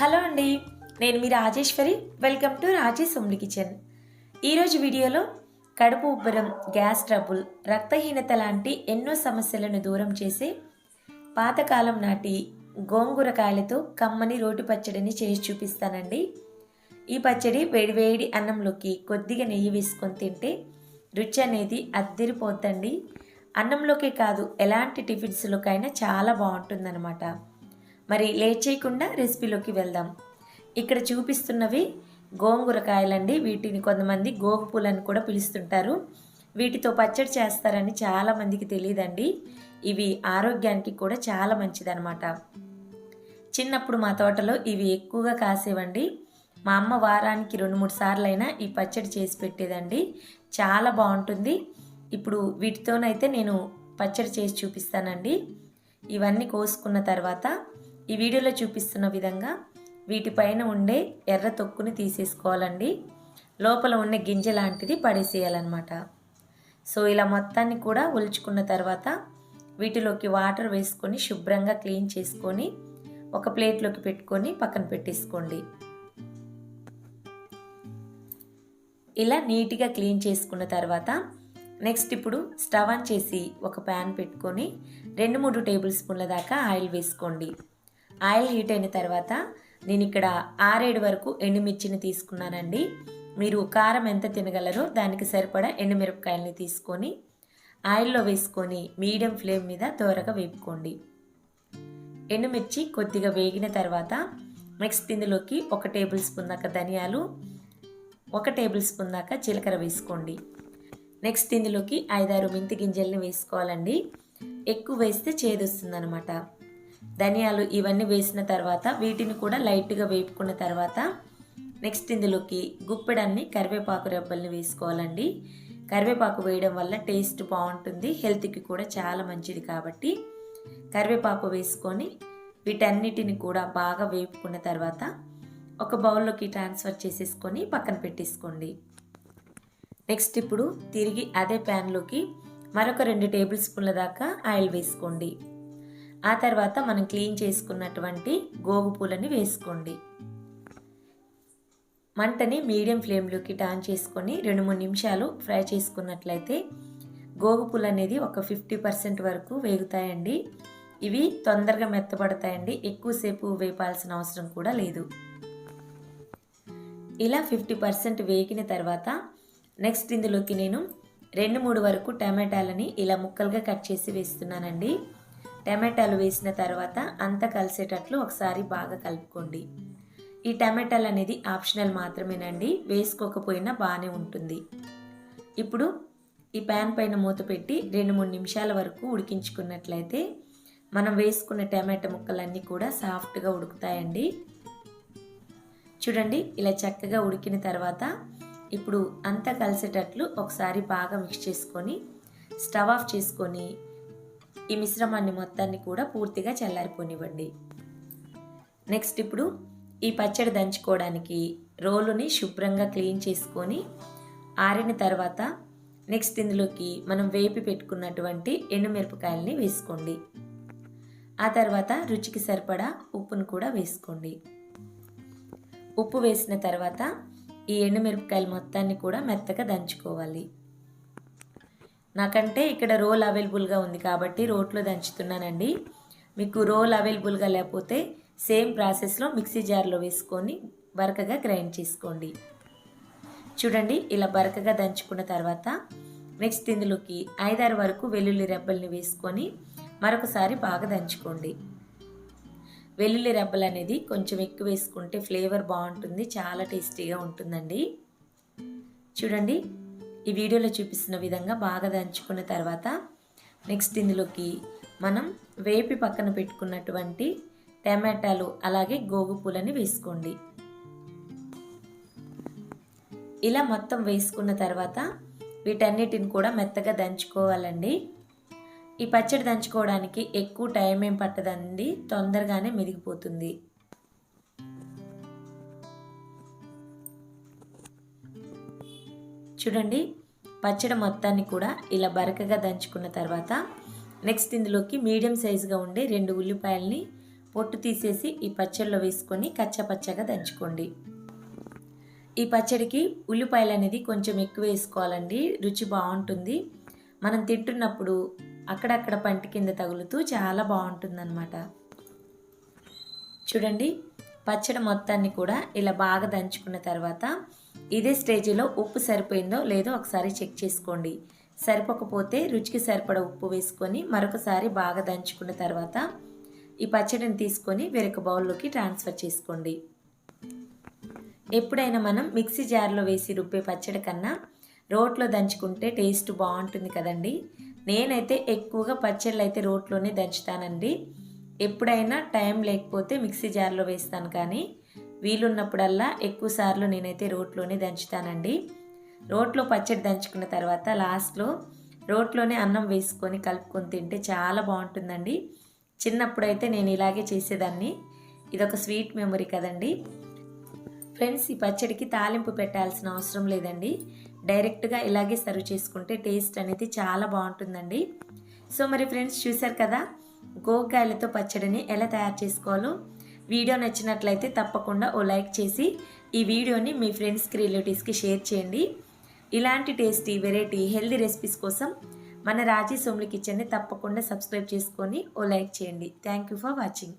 Hello అండి నేను మీ Rajeshwari. Welcome to Rajesh Umli kitchen ఈరోజు వీడియోలో కడుపు ఉబ్బరం గ్యాస్ ట్రబుల్ రక్తహీనత లాంటి ఎన్నో సమస్యలను దూరం చేసి పాతకాలం నాటి గోంగూరకాయలతో కమ్మని రోటి పచ్చడిని చేసి చూపిస్తానండి. ఈ పచ్చడి వేడివేడి అన్నంలోకి కొద్దిగా నెయ్యి వేసుకొని తింటే రుచి అనేది అద్దిరిపోద్దండి. అన్నంలోకే కాదు ఎలాంటి టిఫిన్స్లోకైనా చాలా బాగుంటుందన్నమాట. మరి లేట్ చేయకుండా రెసిపీలోకి వెళ్దాం. ఇక్కడ చూపిస్తున్నవి గోంగూరకాయలండి. వీటిని కొంతమంది గోగుపూలని కూడా పిలుస్తుంటారు. వీటితో పచ్చడి చేస్తారని చాలామందికి తెలియదండి. ఇవి ఆరోగ్యానికి కూడా చాలా మంచిదనమాట చిన్నప్పుడు మా తోటలో ఇవి ఎక్కువగా కాసేవండి. మా అమ్మ వారానికి రెండు మూడు సార్లు అయినా ఈ పచ్చడి చేసి పెట్టేదండి. చాలా బాగుంటుంది. ఇప్పుడు వీటితోనైతే నేను పచ్చడి చేసి చూపిస్తానండి. ఇవన్నీ కోసుకున్న తర్వాత ఈ వీడియోలో చూపిస్తున్న విధంగా వీటిపైన ఉండే ఎర్ర తొక్కుని తీసేసుకోవాలండి. లోపల ఉండే గింజ లాంటిది పడేసేయాలన్నమాట. సో ఇలా మొత్తాన్ని కూడా ఒలుచుకున్న తర్వాత వీటిలోకి వాటర్ వేసుకొని శుభ్రంగా క్లీన్ చేసుకొని ఒక ప్లేట్లోకి పెట్టుకొని పక్కన పెట్టేసుకోండి. ఇలా నీట్గా క్లీన్ చేసుకున్న తర్వాత నెక్స్ట్ ఇప్పుడు స్టవ్ ఆన్ చేసి ఒక ప్యాన్ పెట్టుకొని రెండు మూడు టేబుల్ స్పూన్ల దాకా ఆయిల్ వేసుకోండి. ఆయిల్ హీట్ అయిన తర్వాత నేను ఇక్కడ ఆరేడు వరకు ఎండుమిర్చిని తీసుకున్నానండి. మీరు కారం ఎంత తినగలరో దానికి సరిపడా ఎండుమిరపకాయలని తీసుకొని ఆయిల్లో వేసుకొని మీడియం ఫ్లేమ్ మీద త్వరగా వేపుకోండి. ఎండుమిర్చి కొద్దిగా వేగిన తర్వాత నెక్స్ట్ ఇందులోకి ఒక టేబుల్ స్పూన్ దాకా ధనియాలు ఒక టేబుల్ స్పూన్ దాకా జీలకర్ర వేసుకోండి. నెక్స్ట్ ఇందులోకి ఐదారు మెంతి గింజల్ని వేసుకోవాలండి. ఎక్కువ వేస్తే చేదొస్తుంది అనమాట ధనియాలు ఇవన్నీ వేసిన తర్వాత వీటిని కూడా లైట్గా వేపుకున్న తర్వాత నెక్స్ట్ ఇందులోకి గుప్పెడన్ని కరివేపాకు రెబ్బల్ని వేసుకోవాలండి. కరివేపాకు వేయడం వల్ల టేస్ట్ బాగుంటుంది హెల్త్కి కూడా చాలా మంచిది కాబట్టి. కరివేపాకు వేసుకొని వీటన్నిటిని కూడా బాగా వేపుకున్న తర్వాత ఒక బౌల్లోకి ట్రాన్స్ఫర్ చేసేసుకొని పక్కన పెట్టేసుకోండి. నెక్స్ట్ ఇప్పుడు తిరిగి అదే ప్యాన్లోకి మరొక రెండు టేబుల్ స్పూన్ల దాకా ఆయిల్ వేసుకోండి. ఆ తర్వాత మనం క్లీన్ చేసుకున్నటువంటి గోగు పూలని వేసుకోండి. మంటని మీడియం ఫ్లేమ్లోకి టాన్ చేసుకొని రెండు మూడు నిమిషాలు ఫ్రై చేసుకున్నట్లయితే గోగు పూలు అనేది ఒక ఫిఫ్టీ పర్సెంట్ వరకు వేగుతాయండి. ఇవి తొందరగా మెత్తబడతాయండి. ఎక్కువసేపు వేపాల్సిన అవసరం కూడా లేదు. ఇలా ఫిఫ్టీ పర్సెంట్ వేగిన తర్వాత నెక్స్ట్ ఇందులోకి నేను రెండు మూడు వరకు టమాటాలని ఇలా ముక్కలుగా కట్ చేసి వేస్తున్నానండి. టమాటాలు వేసిన తర్వాత అంతా కలిసేటట్లు ఒకసారి బాగా కలుపుకోండి. ఈ టమాటాలు అనేది ఆప్షనల్ మాత్రమేనండి. వేసుకోకపోయినా బాగానే ఉంటుంది. ఇప్పుడు ఈ ప్యాన్ పైన మూత పెట్టి రెండు మూడు నిమిషాల వరకు ఉడికించుకున్నట్లయితే మనం వేసుకున్న టమాటా ముక్కలన్నీ కూడా సాఫ్ట్గా ఉడుకుతాయండి. చూడండి ఇలా చక్కగా ఉడికిన తర్వాత ఇప్పుడు అంతా కలిసేటట్లు ఒకసారి బాగా మిక్స్ చేసుకొని స్టవ్ ఆఫ్ చేసుకొని ఈ మిశ్రమాన్ని మొత్తాన్ని కూడా పూర్తిగా చల్లారిపోనివ్వండి. నెక్స్ట్ ఇప్పుడు ఈ పచ్చడి దంచుకోవడానికి రోలుని శుభ్రంగా క్లీన్ చేసుకొని ఆరిన తర్వాత నెక్స్ట్ ఇందులోకి మనం వేపి పెట్టుకున్నటువంటి ఎండుమిరపకాయలని వేసుకోండి. ఆ తర్వాత రుచికి సరిపడా ఉప్పును కూడా వేసుకోండి. ఉప్పు వేసిన తర్వాత ఈ ఎండుమిరపకాయలు మొత్తాన్ని కూడా మెత్తగా దంచుకోవాలి. నాకంటే ఇక్కడ రోల్ అవైలబుల్గా ఉంది కాబట్టి రోట్లో దంచుతున్నానండి. మీకు రోల్ అవైలబుల్గా లేకపోతే సేమ్ ప్రాసెస్లో మిక్సీ జార్లో వేసుకొని బరకగా గ్రైండ్ చేసుకోండి. చూడండి ఇలా బరకగా దంచుకున్న తర్వాత నెక్స్ట్ ఇందులోకి ఐదారు వరకు వెల్లుల్లి రెబ్బల్ని వేసుకొని మరొకసారి బాగా దంచుకోండి. వెల్లుల్లి రెబ్బలు అనేది కొంచెం ఎక్కువ వేసుకుంటే ఫ్లేవర్ బాగుంటుంది చాలా టేస్టీగా ఉంటుందండి. చూడండి ఈ వీడియోలో చూపిస్తున్న విధంగా బాగా దంచుకున్న తర్వాత నెక్స్ట్ ఇందులోకి మనం వేపి పక్కన పెట్టుకున్నటువంటి టమాటాలు అలాగే గోగు పూలని వేసుకోండి. ఇలా మొత్తం వేసుకున్న తర్వాత వీటన్నిటిని కూడా మెత్తగా దంచుకోవాలండి. ఈ పచ్చడి దంచుకోవడానికి ఎక్కువ టైం ఏం పట్టదండి తొందరగానే మెరిగిపోతుంది చూడండి పచ్చడి మొత్తాన్ని కూడా ఇలా బరకగా దంచుకున్న తర్వాత నెక్స్ట్ ఇందులోకి మీడియం సైజుగా ఉండే రెండు ఉల్లిపాయల్ని పొట్టు తీసేసి ఈ పచ్చడిలో వేసుకొని కచ్చపచ్చగా దంచుకోండి. ఈ పచ్చడికి ఉల్లిపాయలు అనేది కొంచెం ఎక్కువ వేసుకోవాలండి రుచి బాగుంటుంది. మనం తింటున్నప్పుడు అక్కడక్కడ పంటి కింద తగులుతూ చాలా బాగుంటుందన్నమాట. చూడండి పచ్చడి మొత్తాన్ని కూడా ఇలా బాగా దంచుకున్న తర్వాత ఇదే స్టేజిలో ఉప్పు సరిపోయిందో లేదో ఒకసారి చెక్ చేసుకోండి. సరిపోకపోతే రుచికి సరిపడ ఉప్పు వేసుకొని మరొకసారి బాగా దంచుకున్న తర్వాత ఈ పచ్చడిని తీసుకొని వేరొక బౌల్లోకి ట్రాన్స్ఫర్ చేసుకోండి. ఎప్పుడైనా మనం మిక్సీ జార్లో వేసి రుబ్బే పచ్చడి కన్నా రోట్లో దంచుకుంటే టేస్ట్ బాగుంటుంది కదండి. నేనైతే ఎక్కువగా పచ్చళ్ళు అయితే రోట్లోనే దంచుతానండి. ఎప్పుడైనా టైం లేకపోతే మిక్సీ జార్లో వేస్తాను కానీ వీలున్నప్పుడల్లా ఎక్కువసార్లు నేనైతే రోట్లోనే దంచుతానండి. రోట్లో పచ్చడి దంచుకున్న తర్వాత లాస్ట్లో రోట్లోనే అన్నం వేసుకొని కలుపుకొని తింటే చాలా బాగుంటుందండి. చిన్నప్పుడైతే నేను ఇలాగే చేసేదాన్ని. ఇదొక స్వీట్ మెమరీ కదండి. ఫ్రెండ్స్ ఈ పచ్చడికి తాలింపు పెట్టాల్సిన అవసరం లేదండి. డైరెక్ట్గా ఇలాగే సర్వ్ చేసుకుంటే టేస్ట్ అనేది చాలా బాగుంటుందండి. సో మరి ఫ్రెండ్స్ చూశారు కదా? గోకాయలతో పచ్చడిని ఎలా తయారు చేసుకోవాలో వీడియో నచ్చినట్లయితే తప్పకుండా ఓ లైక్ చేసి ఈ వీడియోని మీ ఫ్రెండ్స్కి రిలేటివ్స్కి షేర్ చేయండి. ఇలాంటి టేస్టీ వెరైటీ హెల్దీ రెసిపీస్ కోసం మన రాజీ సోమ్లి కిచెన్ని తప్పకుండా సబ్స్క్రైబ్ చేసుకొని ఓ లైక్ చేయండి. Thank you for watching